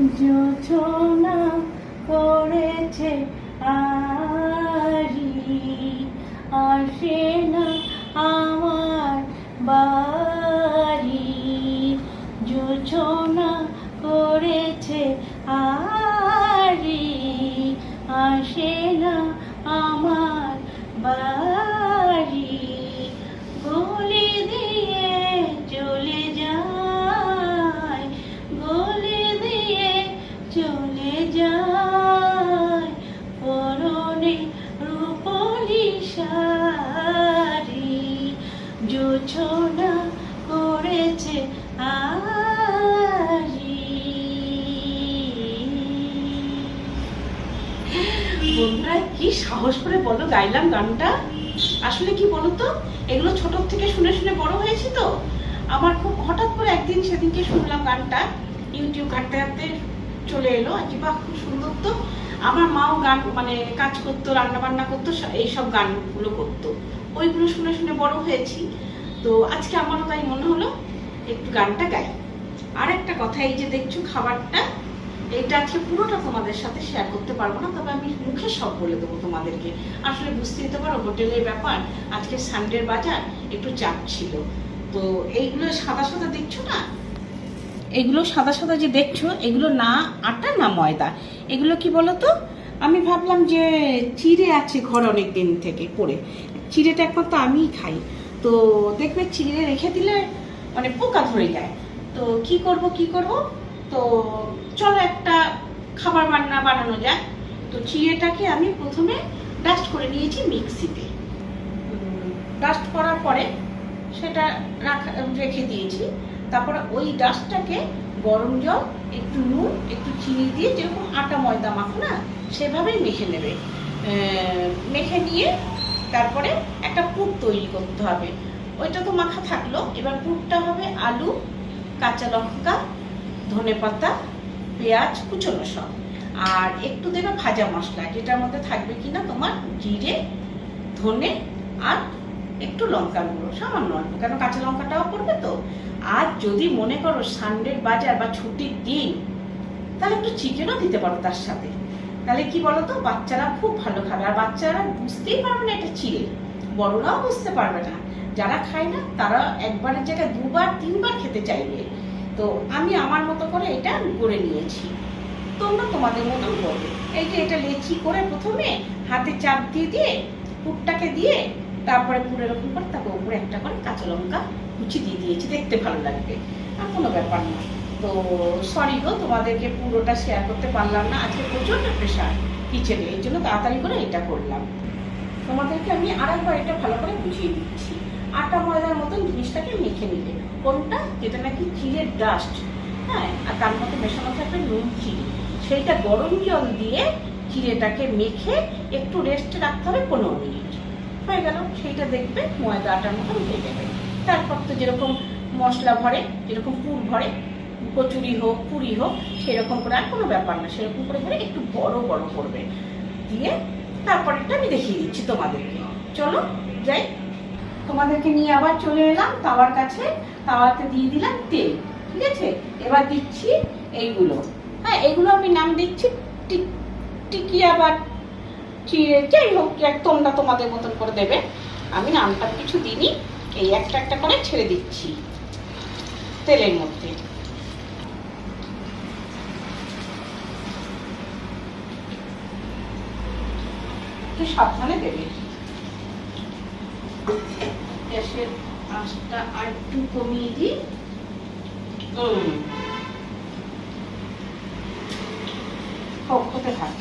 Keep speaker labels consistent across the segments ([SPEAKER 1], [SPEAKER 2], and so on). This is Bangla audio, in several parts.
[SPEAKER 1] যোজনা করেছে আরি। আসে না আমার বাড়ি। যোজনা সারি যোছনা করেছে আরি বন্ধুরা, কি সাহস করে বলো গাইলাম গানটা? আসলে কি বলো তো এগুলো ছোট থেকে শুনে শুনে বড় হয়েছি তো। আমার খুব হঠাৎ করে একদিন সেদিনকে শুনলাম গানটা। ইউটিউব ঘাটতে ঘাটতে চলে এলো। আর কি বা খুব সুন্দর তো। আমার মাও গান মানে কাজ করতো রান্না বান্না করতো এইসব গানগুলো করতো। ওইগুলো শুনে শুনে বড় হয়েছি। তো আজকে আমারও তাই মনে হলো, একটু গানটা গাই। আর একটা কথা, এই যে দেখছ খাবারটা, এটা আজকে পুরোটা তোমাদের সাথে শেয়ার করতে পারব না, তবে আমি মুখে সব বলে দেবো তোমাদেরকে। আসলে বুঝতেই তো পারো, হোটেলের ব্যাপার, আজকে সানডের বাজার একটু চাপ ছিল। তো এইগুলো সাদা সাদা দেখছ না? এগুলো সাদা সাদা যে দেখছ, এগুলো না আটা না ময়দা? এগুলো কি বলো তো আমি ভাবলাম যে চিড়ে আছে ঘর অনেক দিন থেকে পড়ে। চিড়েটা একমাত্র আমিই খাই। তো দেখবে চিড়ে রেখে দিলে মানে পোকা ধরে যায়। তো কি করব কি করব? তো চলো একটা খাবার বান্না বানানো যাক। তো চিড়েটাকে আমি প্রথমে ডাস্ট করে নিয়েছি মিক্সিতে। ডাস্ট করার পরে সেটা রাখা, রেখে দিয়েছি। তারপরে ওই ডাস্টটাকে গরম জল, একটু নুন, একটু চিনি দিয়ে যেরকম আটা ময়দা মাখো না, সেভাবেই মেখে নেবে। মেখে নিয়ে তারপরে একটা পুর তৈরি করতে হবে। ওইটা তো মাখা থাকল। এবার পুরটা হবে আলু, কাঁচা লঙ্কা, ধনে পাতা, পেঁয়াজ, কুচনো সব আর একটু দেবে ভাজা মশলা, যেটার মধ্যে থাকবে কিনা তোমার জিরে, ধনে আর একটু লঙ্কা গুঁড়ো, সামান্য অল্প, কেন কাঁচা লঙ্কাটাও পড়বে তো? আর যদি মনে করো সানডের বাজার বা ছুটির দিন, তাহলে একটু চিকেনও দিতে পারো তার সাথে। তাহলে কি বলো তো বাচ্চারা খুব ভালো খাবে। আর বাচ্চারা বুঝতেই পারবে না এটা চিড়ে। বড়রাও বুঝতে পারবে না। যারা খায় না, তারা একবারের জায়গায় দুবার, তিনবার খেতে চাইবে। তো আমি আমার মতো করে এটা করে নিয়েছি। তোমরা তোমাদের মতন করবে। এই যে এটা লেচি করে প্রথমে হাতে চাপ দিয়ে দিয়ে, পুরটাকে দিয়ে তারপরে পুরো এরকম করে তাকে উপরে একটা করে কাঁচা লঙ্কা কুচি দিয়ে দিয়েছি, দেখতে ভালো লাগবে। আর কোনো ব্যাপার না। তো সরি গো, তোমাদেরকে পুরোটা শেয়ার করতে পারলাম না। আজকে প্রচণ্ড প্রেশার কিচেনে এই জন্য তাড়াতাড়ি করে এটা করলাম। তোমাদেরকে আমি আরেকবার এটা ভালো করে বুঝিয়ে দিচ্ছি। আটা ময়দার মতন জিনিসটাকে মেখে নিলে, কোনটা? যেটা নাকি চিড়ের ডাস্ট হ্যাঁ? আর তার মধ্যে মেশানো থাকবে নুন, চিনি। সেইটা গরম জল দিয়ে চিড়েটাকে মেখে একটু রেস্টে রাখতে হবে পনেরো মিনিট। হয়ে গেল, সেইটা দেখবে ময়দা আটার হয়ে যাবে। তারপর তো যেরকম মশলা ভরে, যেরকম পুর ভরে, কচুরি হোক, পুরি হোক, সেরকম করে আর কোনো ব্যাপার না, সেরকম করে করে একটু বড় বড় করবে। দিয়ে তারপরেরটা আমি দেখিয়ে দিচ্ছি তোমাদেরকে। চলো, যাই। তোমাদেরকে নিয়ে আবার চলে এলাম তাওয়ার কাছে। তাওয়াতে দিয়ে দিলাম তেল, ঠিক আছে? এবার দিচ্ছি এইগুলো। হ্যাঁ এগুলো আমি নাম দিচ্ছি টিক- টিকিয়া বা চিড়ে যাই হোক তোমরা তোমাদের মতন করে দেবে। আমি নামটা কিছু দিইনি এই একটা একটা করে ছেড়ে দিচ্ছি তেলের মধ্যে। একটু সাবধানে দেবে। গ্যাসের আঁচটা আর একটু কমিয়ে দিই। হোক হতে থাক।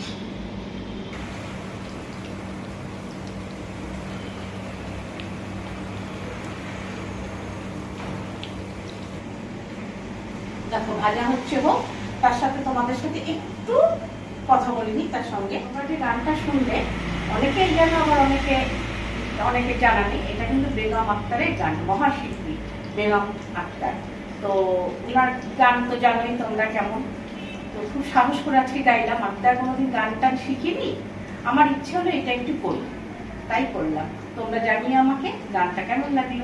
[SPEAKER 1] দেখো ভাজা হচ্ছে হোক তার সাথে তোমাদের সাথে একটু কথা বলিনি তার সঙ্গে। যে গানটা শুনলে, অনেকেই জানো আবার অনেকে অনেকে জানা এটা কিন্তু বেগম আক্তারের গান, মহাশিল্পী বেগম আক্তার। তো ওনার গান তো জানোই তোমরা কেমন। তো খুব সাহস করে আজকে গাইলাম, আক্তার কোনোদিন গান টান শিখিনি। আমার ইচ্ছে হলো এটা একটু করি। তাই করলাম। তোমরা জানিয়ে আমাকে গানটা কেমন লাগল?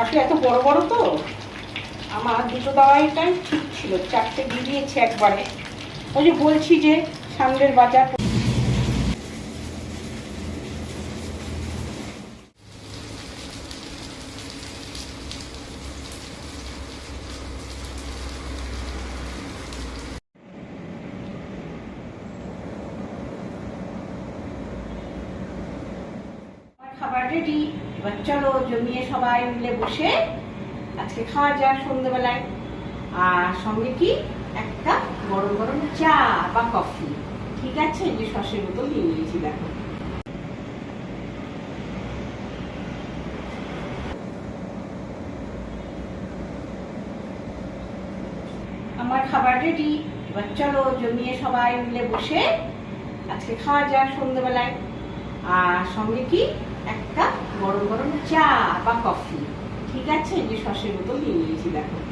[SPEAKER 1] আসলে এত বড় বড় তো? আমার দুটো দাওয়াইটাই ঠিক ছিল, চারটে দিয়ে দিয়েছে একবারে। ওই যে বলছি যে সামনের বাজার রেডি এবার চলো জমিয়ে সবাই মিলে বসে আজকে খাওয়া যাক সন্ধ্যেবেলায় আর সঙ্গে কি? একটা গরম গরম চা বা কফি। ঠিক আছে? যে সসের মতো নিয়ে নিয়েছি, দেখো। আমার খাবার রেডি এবার চলো জমিয়ে সবাই মিলে বসে আজকে খাওয়া যাক সন্ধ্যেবেলায় আর সঙ্গে কি? একটা গরম গরম চা বা কফি। ঠিক আছে? যে সসের মতো নিয়ে নিয়েছি দেখো।